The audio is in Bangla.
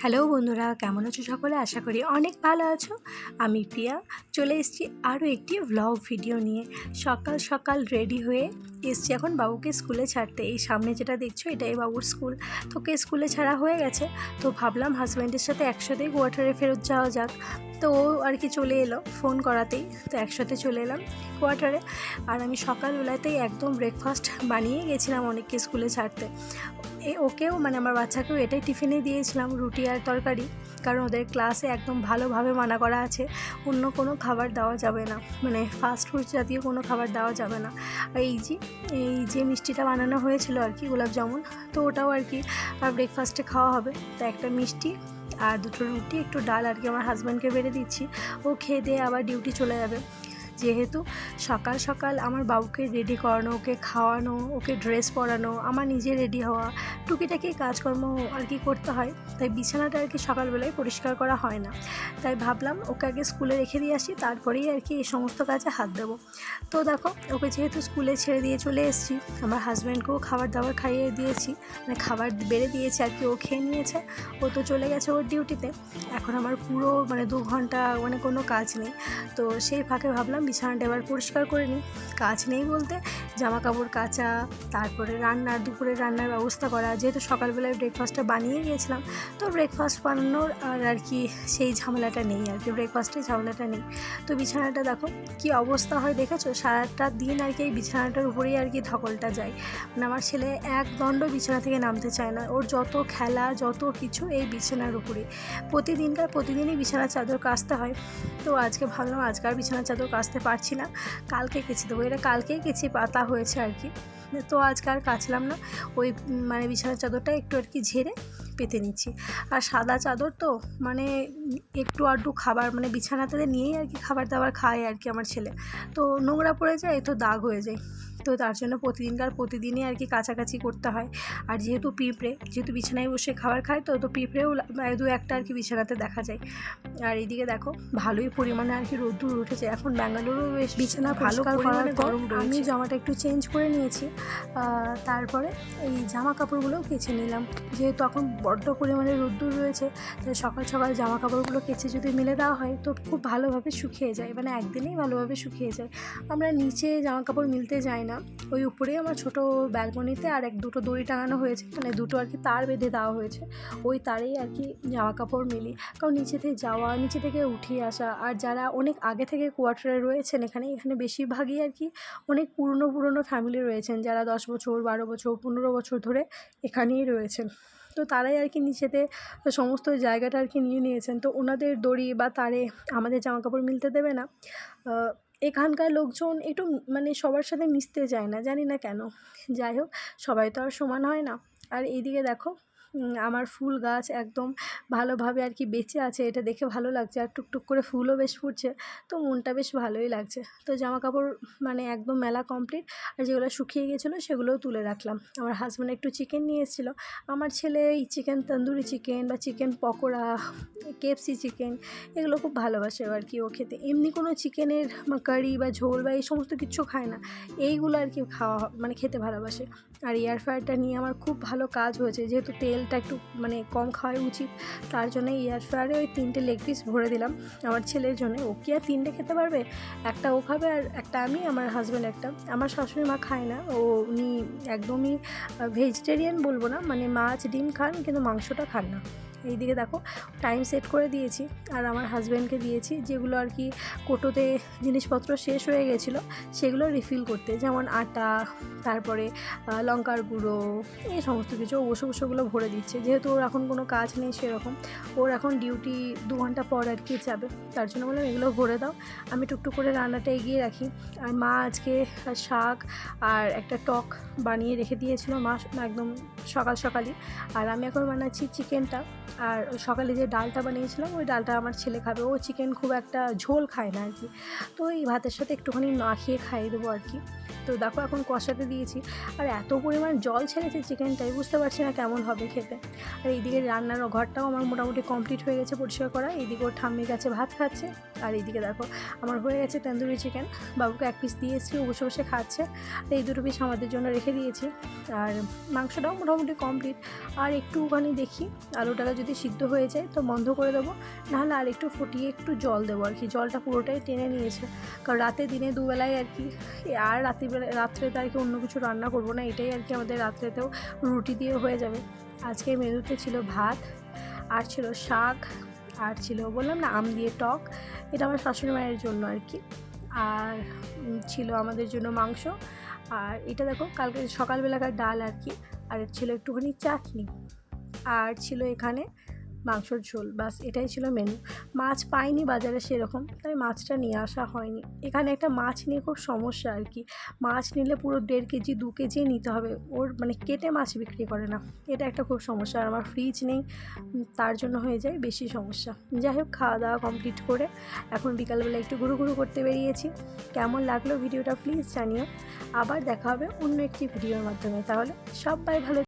হ্যালো বন্ধুরা, কেমন আছো সকলে? আশা করি অনেক ভালো আছো। আমি প্রিয়া। চলে এসেছি আরও একটি ভ্লগ ভিডিও নিয়ে। সকাল সকাল রেডি হয়ে এসছি এখন বাবুকে স্কুলে ছাড়তে। এই সামনে যেটা দেখছ, এটাই বাবুর স্কুল তোকে স্কুলে ছাড়া হয়ে গেছে। তো ভাবলাম হাজব্যান্ডের সাথে একসাথেই কোয়ার্টারে ফেরত যাওয়া যাক। তো ও আর কি চলে এলো ফোন করাতেই। তো একসাথে চলে এলাম কোয়ার্টারে আর আমি সকালবেলাতেই একদম ব্রেকফাস্ট বানিয়ে গেছিলাম অনেককে স্কুলে ছাড়তে। ওকেও মানে আমার বাচ্চাকেও এটাই টিফিনে দিয়েছিলাম রুটি আর তরকারি। কারণ ওদের ক্লাসে একদম ভালোভাবে মানা করা আছে, অন্য কোনো খাবার দেওয়া যাবে না। মানে ফাস্ট ফুড জাতীয় কোনো খাবার দেওয়া যাবে না। আর এই যে এই যে মিষ্টিটা বানানো হয়েছিল আর কি, গোলাপ জামুন, তো ওটাও আর কি ব্রেকফাস্টে খাওয়া হবে। তো একটা মিষ্টি আর দুটো রুটি, একটু ডাল আর কি আমার হাজব্যান্ডকে বেড়ে দিচ্ছি। ও খেয়ে দিয়ে আবার ডিউটি চলে যাবে। যেহেতু সকাল সকাল আমার বাবুকে রেডি করানো, ওকে খাওয়ানো, ওকে ড্রেস পরানো, আমার নিজে রেডি হওয়া, টুকিটাকি কাজকর্ম আর কি করতে হয়, তাই বিছানাটা আর কি সকালবেলায় পরিষ্কার করা হয় না। তাই ভাবলাম ওকে আগে স্কুলে রেখে দিয়ে আসি, তারপরেই আর কি এই সমস্ত কাজে হাত দেবো। তো দেখো, ওকে যেহেতু স্কুলে ছেড়ে দিয়ে চলে এসেছি, আমার হাজব্যান্ডকেও খাবার দাবার খাইয়ে দিয়েছি মানে খাবার বেড়ে দিয়েছি আর কি, ও খেয়ে নিয়েছে, ও তো চলে গেছে ওর ডিউটিতে এখন আমার পুরো মানে দু ঘণ্টা মানে কোনো কাজ নেই। তো সেই ফাঁকে ভাবলাম বিছানাটা এবার পরিষ্কার করে নিই। কাজ নেই বলতে। জামা কাপড় কাচা, তারপরে রান্নার, দুপুরে রান্নার ব্যবস্থা করা। যেহেতু সকালবেলায় ব্রেকফাস্টটা বানিয়ে গিয়েছিলাম, তো ব্রেকফাস্ট বানানোর আর আর কি সেই ঝামেলাটা নেই আর কি। ব্রেকফাস্টের ঝামেলাটা নেই। তো বিছানাটা দেখো কি অবস্থা হয় দেখেছ? সারাটা দিন আর কি এই বিছানাটার উপরেই আর কি ধকলটা যায়। মানে আমার ছেলে এক দণ্ড বিছানা থেকে নামতে চায় না। ওর যত খেলা, যত কিছু এই বিছানার উপরে। প্রতিদিনকার প্রতিদিনই বিছানার চাদর কাচতে হয়। তো আজকে ভাবলাম আজকে আর বিছানার চাদর কাচতে পারছি না। কালকে কেচে দেবো এটা কালকেই কেচে পাতা হয়েছে আর কি। তো আজকে আর কাচলাম না। ওই মানে বিছানার চাদরটা একটু আর কি ঝেড়ে পেতে নিচ্ছি। আর সাদা চাদর তো মানে একটু আধটু খাবার মানে বিছানাতে নিয়েই আর কি খাবার দাবার খায় আর কি আমার ছেলে। তো নোংরা পড়ে যায় তো দাগ হয়ে যায়। তো তার জন্য প্রতিদিনকার প্রতিদিনই আর কি কাছাকাছি করতে হয়। আর যেহেতু পিঁপড়ে যেহেতু বিছানায় বসে খাবার খায় তো তো পিঁপড়েও মানে দু একটা আর কি বিছানাতে দেখা যায়। আর এইদিকে দেখো ভালোই পরিমাণে আর কি রোদ্দুর উঠেছে। এখন ব্যাঙ্গালুরু বেশ বিছানা ভালো করার গরম আমি জামাটা একটু চেঞ্জ করে নিয়েছি। তারপরে এই জামা কাপড়গুলোও কেচে নিলাম। যেহেতু এখন বড্ড পরিমাণে রোদ্দুর রয়েছে, তাই সকাল সকাল জামা কাপড়গুলো কেচে যদি মেলে দেওয়া হয়, তো খুব ভালোভাবে শুকিয়ে যায় মানে একদিনেই ভালোভাবে শুকিয়ে যায়। আমরা নিচে জামা কাপড় মিলতে যাই না, ওই উপরেই আমার ছোটো ব্যালকনিতে আর এক দুটো দড়ি টাঙানো হয়েছে মানে দুটো আর কি তার বেঁধে দেওয়া হয়েছে, ওই তারেই আর কি জামা কাপড় মিলি। কারণ নিচে থেকে যাওয়া, নিচে থেকে উঠিয়ে আসা, আর যারা অনেক আগে থেকে কোয়ার্টারে রয়েছেন এখানে এখানে বেশিরভাগই আর কি অনেক পুরনো পুরনো ফ্যামিলি রয়েছেন, যারা দশ বছর, বারো বছর, পনেরো বছর ধরে এখানেই রয়েছেন। তো তারাই আর কি নিচেতে সমস্ত জায়গাটা আর কি নিয়ে নিয়েছেন। তো ওনাদের দড়ি বা তারে আমাদের জামা কাপড় মিলতে দেবে না। এখানকার লোকজন একটু মানে সবার সাথে মিশতে চায় না, জানি না কেন। যাই হোক, সবাই তো আর সমান হয় না। আর এইদিকে দেখো আমার ফুল গাছ একদম ভালোভাবে আর কি বেঁচে আছে, এটা দেখে ভালো লাগছে। আর টুকটুক করে ফুলও বেশ ফুটছে, তো মনটা বেশ ভালোই লাগছে। তো জামা কাপড় মানে একদম মেলা কমপ্লিট আর যেগুলো শুকিয়ে গেছিল সেগুলোও তুলে রাখলাম। আমার হাজব্যান্ড একটু চিকেন নিয়ে এসেছিল। আমার ছেলে এই চিকেন তন্দুরি চিকেন বা চিকেন পকোড়া কেএফসি চিকেন এগুলো খুব ভালোবাসে আর কি ও খেতে। এমনি কোনো চিকেনের কারি বা ঝোল বা এই সমস্ত কিছু খায় না। এইগুলো আর কি খাওয়া মানে খেতে ভালোবাসে। আর এয়ার ফ্রায়ারটা নিয়ে আমার খুব ভালো কাজ হয়েছে। যেহেতু তেলটা একটু মানে কম খাওয়াই উচিত, তার জন্য এয়ার ফ্রায়ারে ওই তিনটে লেগ পিস ভরে দিলাম আমার ছেলের জন্য। ও কি আর তিনটে খেতে পারবে? একটা ও খাবে আর একটা আমি, আমার হাজব্যান্ড একটা। আমার শাশুড়ি মা খায় না। ও উনি একদমই ভেজিটেরিয়ান বলব না মানে মাছ, ডিম খান, কিন্তু মাংসটা খান না। এইদিকে দেখো টাইম সেট করে দিয়েছি। আর আমার হাজব্যান্ডকে দিয়েছি, যেগুলো আর কি কোটোতে জিনিসপত্র শেষ হয়ে গেছিল, সেগুলো রিফিল করতে। যেমন আটা, তারপরে লঙ্কার গুঁড়ো, এই সমস্ত কিছু। বসে বসে ভরে দিচ্ছে। যেহেতু ওর এখন কোনো কাজ নেই সেরকম, ওর এখন ডিউটি দু ঘণ্টা পর আর কি যাবে। তার জন্য বললাম, এগুলো ভরে দাও। আমি টুকটুক করে রান্নাটা এগিয়ে রাখি। আর মা আজকে শাক আর একটা টক বানিয়ে রেখে দিয়েছিল। মা একদম সকাল সকালই। আর আমি এখন বানাচ্ছি চিকেনটা আর সকালে যে ডালটা বানিয়েছিলাম, ওই ডালটা আমার ছেলে খাবে। ও চিকেন খুব একটা ঝোল খায় না আর কি। তো এই ভাতের সাথে একটুখানি মাখিয়ে খাইয়ে দেবো আর কি। তো দেখো এখন কষাতে দিয়েছি। আর এত পরিমাণ জল ছেড়েছে চিকেনটাই বুঝতে পারছি না কেমন হবে খেতে। আর এইদিকে রান্নার ঘরটাও আমার মোটামুটি কমপ্লিট হয়ে গেছে পরিষ্কার করা। এইদিকে ওর ঠাম্মির কাছে ভাত খাচ্ছে। আর এইদিকে দেখো, আমার হয়ে গেছে তন্দুরি চিকেন বাবুকে এক পিস দিয়ে এসেছি, ও বসে বসে খাচ্ছে। আর এই দুটো পিস আমাদের জন্য রেখে দিয়েছি। আর মাংসটাও মোটামুটি কমপ্লিট আর একটুখানি দেখি, আলুটাকে যদি যদি সিদ্ধ হয়ে যায় তো বন্ধ করে দেবো। নাহলে আর একটু ফুটিয়ে একটু জল দেবো আর কি। জলটা পুরোটাই টেনে নিয়েছে। কারণ রাতে দিনে দুবেলায় আর কি আর রাত্রিবেলা, রাত্রেতে আর কি অন্য কিছু রান্না করব না, এটাই আর কি আমাদের রাত্রেতেও রুটি দিয়ে হয়ে যাবে। আজকে মেনুতে ছিল ভাত, আর ছিল শাক, আর ছিল বললাম না, আম দিয়ে টক। এটা আমার শাশুড়ি মায়ের জন্য আর কি। আর ছিল আমাদের জন্য মাংস। আর এটা দেখো, কালকে সকালবেলাকার ডাল আর কি। আর ছিল একটুখানি চাটনি। আর ছিল এখানে মাংসর ঝোল বাস এটাই ছিল মেনু মাছ পাইনি বাজারে সেরকম, তাই মাছটা নিয়ে আসা হয়নি। এখানে একটা মাছ নিয়ে খুব সমস্যা আর কি। মাছ নিলে পুরো দেড় কেজি, দু কেজি নিতে হবে। ওর মানে কেটে মাছ বিক্রি করে না। এটা একটা খুব সমস্যা। আর আমার ফ্রিজ নেই তার জন্য হয়ে যায় বেশি সমস্যা। যাই হোক, খাওয়া দাওয়া কমপ্লিট করে এখন বিকালবেলা একটু ঘুরু ঘুরু করতে বেরিয়েছি। কেমন লাগল ভিডিওটা প্লিজ জানিও। আবার দেখা হবে অন্য একটি ভিডিওর মাধ্যমে। তাহলে সবাই ভালো